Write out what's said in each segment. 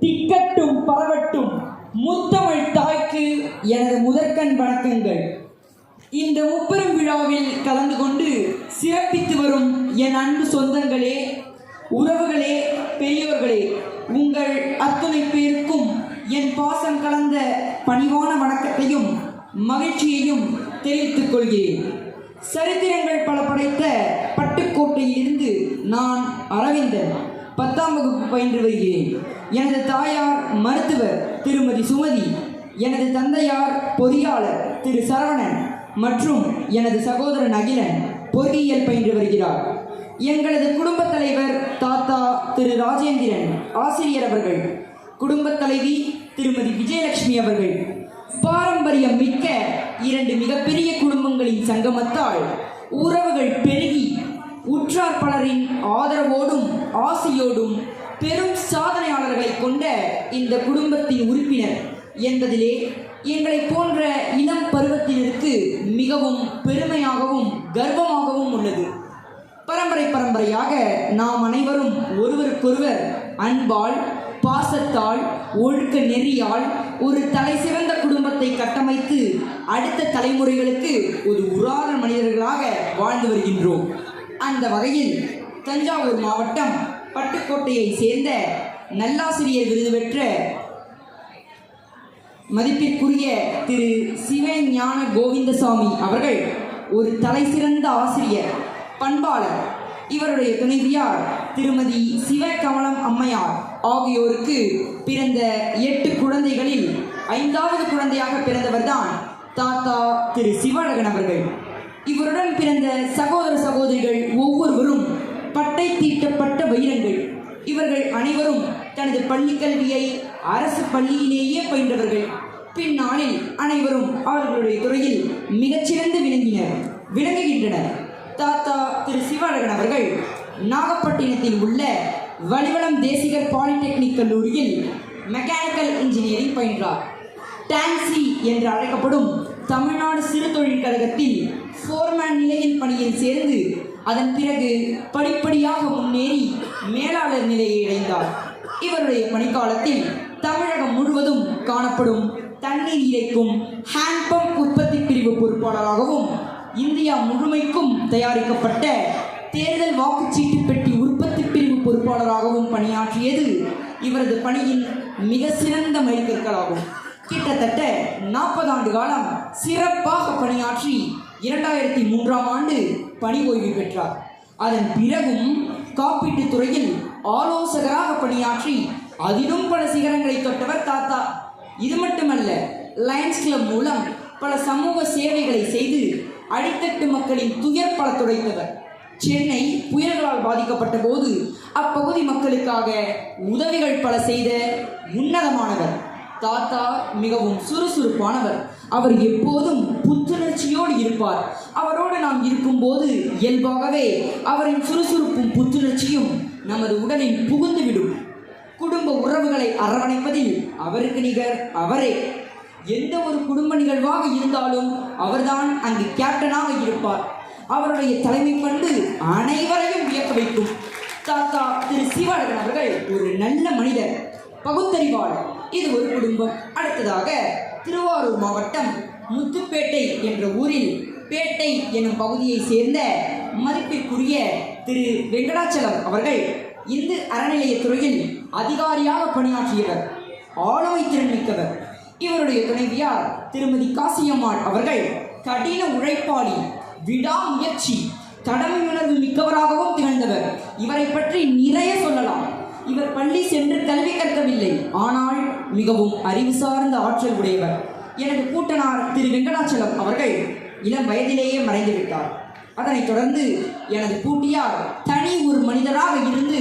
திக்கட்டும் பரவட்டும் முத்தமிழ் தாய்க்கு எனது முதற்கண் வணக்கங்கள். இந்த முப்பெரும் விழாவில் கலந்து கொண்டு சிறப்பித்து வரும் என் அன்பு சொந்தங்களே உறவுகளே பெரியோர்களே உங்கள் அத்துணை பேருக்கும் என் பாசம் கலந்த பணிவான வணக்கத்தையும் மகிழ்ச்சியையும் தெரிவித்துக் கொள்கிறேன். சரித்திரங்கள் பல படைத்த பட்டுக்கோட்டையிலிருந்து நான் அரவிந்தன். பத்தாம் வகுப்பு பயின்று வருகிறேன் எனது தாயார் மருத்துவர் திருமதி சுமதி எனது தந்தையார் பொறியாளர் திரு சரவணன் மற்றும் எனது சகோதரன் அகிலன் பொறியியல் பயின்று வருகிறார். எங்களது குடும்பத் தலைவர் தாத்தா திரு ராஜேந்திரன் ஆசிரியர் அவர்கள் குடும்பத் தலைவி திருமதி விஜயலட்சுமி அவர்கள் பாரம்பரியம் மிக்க இரண்டு மிகப்பெரிய குடும்பங்களின் சங்கமத்தால் உறவுகள் பெருகி உற்றார் பலரின் ஆதரவோடும் ஆசையோடும் பெரும் சாதனையாளர்களை கொண்ட இந்த குடும்பத்தின் உறுப்பினர் என்பதிலே எங்களை போன்ற இளம் பருவத்தினருக்கு மிகவும் பெருமையாகவும் கர்வமாகவும் உள்ளது. பரம்பரை பரம்பரையாக நாம் அனைவரும் ஒருவருக்கொருவர் அன்பால் பாசத்தால் ஒழுக்க நெறியால் ஒரு தலை சிறந்த குடும்பத்தை கட்டமைத்து அடுத்த தலைமுறைகளுக்கு ஒரு உராத மனிதர்களாக வாழ்ந்து வருகின்றோம். அந்த வகையில் தஞ்சாவூர் மாவட்டம் பட்டுக்கோட்டையை சேர்ந்த நல்லாசிரியர் விருது பெற்ற மதிப்பிற்குரிய திரு சிவஞான கோவிந்தசாமி அவர்கள் ஒரு தலைசிறந்த ஆசிரியர் பண்பாளர். இவருடைய துணைவியார் திருமதி சிவகமலம் அம்மையார் ஆகியோருக்கு பிறந்த எட்டு குழந்தைகளில் ஐந்தாவது குழந்தையாக பிறந்தவர்தான் தாத்தா திரு சிவழகன் அவர்கள். இவருடன் பிறந்த சகோதர சகோதரிகள் ஒவ்வொருவரும் பட்டை தீட்டப்பட்ட வைரங்கள். இவர்கள் அனைவரும் தனது பள்ளி கல்வியை அரசு பள்ளியிலேயே பயின்றவர்கள். பின்னாளில் அனைவரும் அவர்களுடைய துறையில் மிகச்சிறந்து விளங்கினர் விளங்குகின்றனர். தாத்தா திரு சிவழகன் அவர்கள் நாகப்பட்டினத்தில் உள்ள வலிவளம் தேசிகர் பாலிடெக்னிக் கல்லூரியில் மெக்கானிக்கல் இன்ஜினியரிங் பயின்றார். டான்சி என்று அழைக்கப்படும் தமிழ்நாடு சிறு தொழில் கழகத்தில் ஃபோர்மேன் நிலையின் பணியில் சேர்ந்து அதன் பிறகு படிப்படியாக முன்னேறி மேலாளர் நிலையை அடைந்தார் இவருடைய பணிக்காலத்தில் தமிழகம் முழுவதும் காணப்படும் தண்ணீர் இறைக்கும் ஹேண்ட் பம்ப் உற்பத்தி பிரிவு பொறுப்பாளராகவும் இந்தியா முழுமைக்கும் தயாரிக்கப்பட்ட தேர்தல் வாக்குச்சீட்டு பெட்டி உற்பத்தி பிரிவு பொறுப்பாளராகவும் பணியாற்றியது இவரது பணியின் மிக சிறந்த மைல்கற்களாகும். கிட்டத்தட்ட நாற்பது ஆண்டு காலம் சிறப்பாக பணியாற்றி இரண்டாயிரத்தி மூன்றாம் ஆண்டு பணி ஓய்வு பெற்றார். அதன் பிறகும் காப்பீட்டுத் துறையில் ஆலோசகராக பணியாற்றி அதிலும் பல சிகரங்களை தொட்டவர் தாத்தா. இது மட்டுமல்ல லயன்ஸ் கிளப் மூலம் பல சமூக சேவைகளை செய்து அடித்தட்டு மக்களின் துயர் பல துடைத்தவர். சென்னை புயல்களால் பாதிக்கப்பட்ட போது அப்பகுதி மக்களுக்காக உதவிகள் பல செய்த உன்னதமானவர். தாத்தா மிகவும் சுறுசுறுப்பானவர். அவர் எப்போதும் புத்துணர்ச்சியோடு இருப்பார். அவரோடு நாம் இருக்கும்போது இயல்பாகவே அவரின் சுறுசுறுப்பும் புத்துணர்ச்சியும் நமது உடலில் புகுந்துவிடும். குடும்ப உறவுகளை அரவணைப்பதில் அவருக்கு நிகர் அவரே. எந்த ஒரு குடும்ப நிகழ்வாக இருந்தாலும் அவர்தான் அங்கு கேப்டனாக இருப்பார். அவருடைய தலைமை பண்பு அனைவரையும் வியக்க வைக்கும். தாத்தா திரு சிவழகன் அவர்கள் ஒரு நல்ல மனிதர் பகுத்தறிவாளர். இது ஒரு குடும்பம். அடுத்ததாக திருவாரூர் மாவட்டம் முத்துப்பேட்டை என்ற ஊரில் பேட்டை எனும் பகுதியை சேர்ந்த மதிப்பிற்குரிய திரு வெங்கடாச்சலம் அவர்கள் இந்து அறநிலையத்துறையில் அதிகாரியாக பணியாற்றியவர் ஆளுமை திறன் மிக்கவர். இவருடைய துணைவியார் திருமதி காசியம்மாள் அவர்கள் கடின உழைப்பாளி விடாமுயற்சி கடமை உணர்வு மிக்கவராகவும் திகழ்ந்தவர். இவரை பற்றி நிறைய சொல்லலாம். இவர் பள்ளி சென்று கல்வி கற்கவில்லை. ஆனால் மிகவும் அறிவு சார்ந்த ஆற்றல் உடையவர். எனது கூட்டனார் திரு வெங்கடாச்சலம் அவர்கள் இளம் வயதிலேயே மறைந்து விட்டார் அதனைத் தொடர்ந்து எனது கூட்டியார் தனி ஒரு மனிதராக இருந்து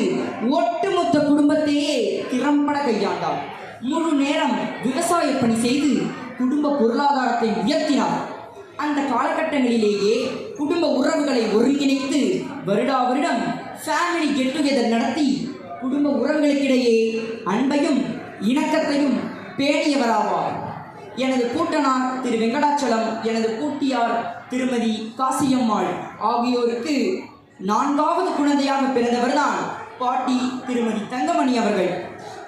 ஒட்டுமொத்த குடும்பத்தையே திறம்பட கையாண்டார். முழு நேரம் விவசாய பணி செய்து குடும்ப பொருளாதாரத்தை உயர்த்தினார். அந்த காலகட்டங்களிலேயே குடும்ப உறவுகளை ஒருங்கிணைத்து வருடா வருடம் ஃபேமிலி கெட் டுகெதர் நடத்தி குடும்ப உறவுகளுக்கிடையே அன்பையும் இணக்கத்தையும் பேணியவராவார். எனது கூட்டனார் திரு வெங்கடாச்சலம் எனது கூட்டியார் திருமதி காசியம்மாள் ஆகியோருக்கு நான்காவது குழந்தையாக பிறந்தவர்தான் பாட்டி திருமதி தங்கமணி அவர்கள்.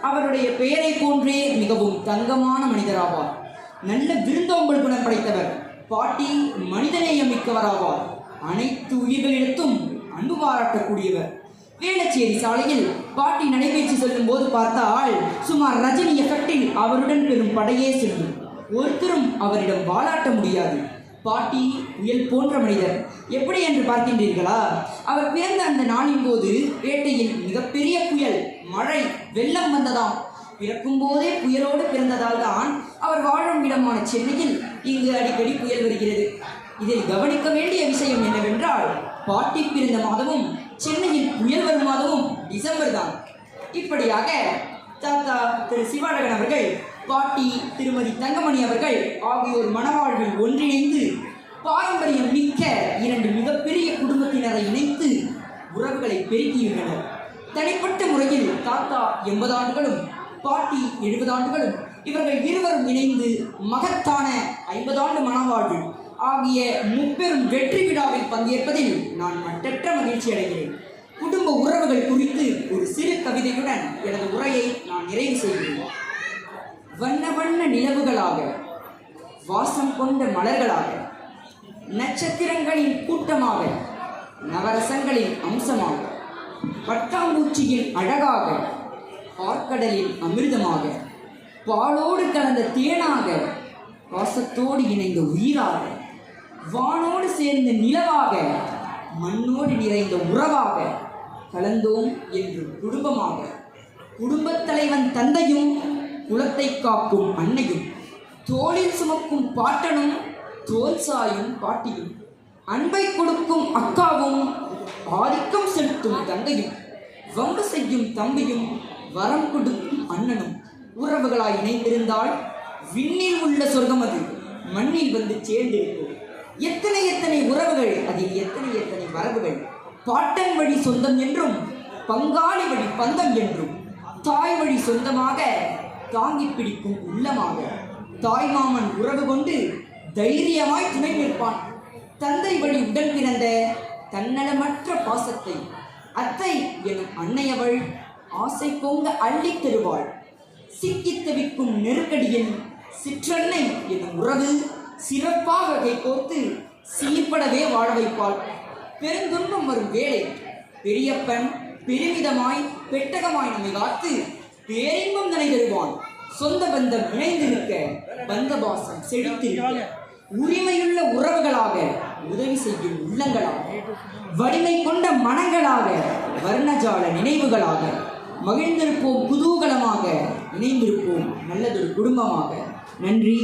அவருடைய பெயரை போன்றே மிகவும் தங்கமான மனிதராவார். நல்ல விருந்தோம்பல் குணம் படைத்தவர் பாட்டி மனிதநேயம் மிக்கவராவார். அனைத்து உயிர்களிடத்தும் அன்பு பாராட்டக்கூடியவர். வேளச்சேரி சாலையில் பாட்டி நடைபயிற்சி செல்லும் போது பார்த்தால் சுமார் ரஜினி எஃபெக்டில் அவருடன் பெறும் படையே செல்லும். ஒருத்தரும் அவரிடம் வாலாட்ட முடியாது. பாட்டி புயல் போன்ற மனிதர். எப்படி என்று பார்க்கின்றீர்களா? அவர் பிறந்த அந்த நாளின் போது வேட்டையில் மிகப்பெரிய புயல் மழை வெள்ளம் வந்ததாம். பிறக்கும் போதே புயலோடு பிறந்ததால் தான் அவர் வாழும் இடமான சென்னையில் இங்கு அடிக்கடி புயல் வருகிறது. இதில் கவனிக்க வேண்டிய விஷயம் என்னவென்றால் பாட்டி பிறந்த மாதமும் சென்னையில் புயல் வரும் மாதமும் டிசம்பர் தான் இப்படியாக தாத்தா திரு சிவாழகன் அவர்கள் பாட்டி திருமதி தங்கமணி அவர்கள் ஆகியோர் மணவாழ்வில் ஒன்றிணைந்து பாரம்பரியம் மிக்க இரண்டு மிகப்பெரிய குடும்பத்தினரை இணைத்து உறவுகளை பெருக்கியுள்ளனர். தனிப்பட்ட முறையில் தாத்தா எண்பது ஆண்டுகளும் பாட்டி எழுபது ஆண்டுகளும் இவர்கள் இருவரும் இணைந்து மகத்தான ஐம்பது ஆண்டு மணவாழ்வு ஆகிய முப்பெரும் வெற்றி விழாவில் பங்கேற்பதில் நான் மட்டற்ற மகிழ்ச்சி அடைகிறேன். குடும்ப உறவுகள் குறித்து ஒரு சிறு கவிதையுடன் எனது உரையை நான் நிறைவு செய்கிறேன். வண்ண வண்ண நிலவுகளாக வாசம் கொண்ட மலர்களாக நட்சத்திரங்களின் கூட்டமாக நவரசங்களின் அம்சமாக பட்டாம்பூச்சியின் அழகாக பார்க்கடலின் அமிர்தமாக பாலோடு கலந்த தேனாக பாசத்தோடு இணைந்த உயிராக வானோடு சேர்ந்த நிலவாக மண்ணோடு நிறைந்த உறவாக கலந்தோம் என்று குடும்பமாக. குடும்பத் தலைவன் தந்தையும் குலத்தை காக்கும் அன்னையும் தோளில் சுமக்கும் பாட்டனும் தோல் சாயும் பாட்டியும் அன்பை கொடுக்கும் அக்காவும் ஆதிக்கம் செலுத்தும் தந்தையும் வம்பு செய்யும் தம்பியும் வரம் கொடுக்கும் அண்ணனும் உறவுகளாய் இணைந்திருந்தால் விண்ணில் உள்ள சொர்க்கம் அது மண்ணில் வந்து சேர்ந்திருக்கும். எத்தனை எத்தனை உறவுகள் அதில் எத்தனை எத்தனை மரபுகள்? பாட்டன் வழி சொந்தம் என்றும் பங்காளி வழி பந்தம் என்றும் தாய் வழி சொந்தமாக தாங்கி பிடிக்கும் உள்ளமாக. தாய் மாமன் உறவு கொண்டு தைரியமாய் துணை நிற்பான். தந்தை வழி உடன் பிறந்த தன்னலமற்ற பாசத்தை. அத்தை எனும் அன்னையவள் ஆசை பொங்க அள்ளித் தருவாள். சிக்கித் தவிக்கும் நெருக்கடியில் சிற்றன்னை எனும் உறவு. சிறப்பாக கைகோர்த்து சீர்படவே வாழ வைப்பாள். பெருந்துன்பம் வரும் வேளை. பெரியப்பன் பெருமிதமாய் பெட்டகமாய் நம்மை காத்து பேரின்பம் நிலை தருவான். சொந்த பந்தம் இணைந்திருக்க பந்தபாசம் செழித்திருக்க. உரிமையுள்ள உறவுகளாக உதவி செய்யும் உள்ளங்களாக. வலிமை கொண்ட மனங்களாக வர்ணஜால நினைவுகளாக. மகிழ்ந்திருப்போம் குதூகலமாக இணைந்திருப்போம் நல்லதொரு குடும்பமாக. நன்றி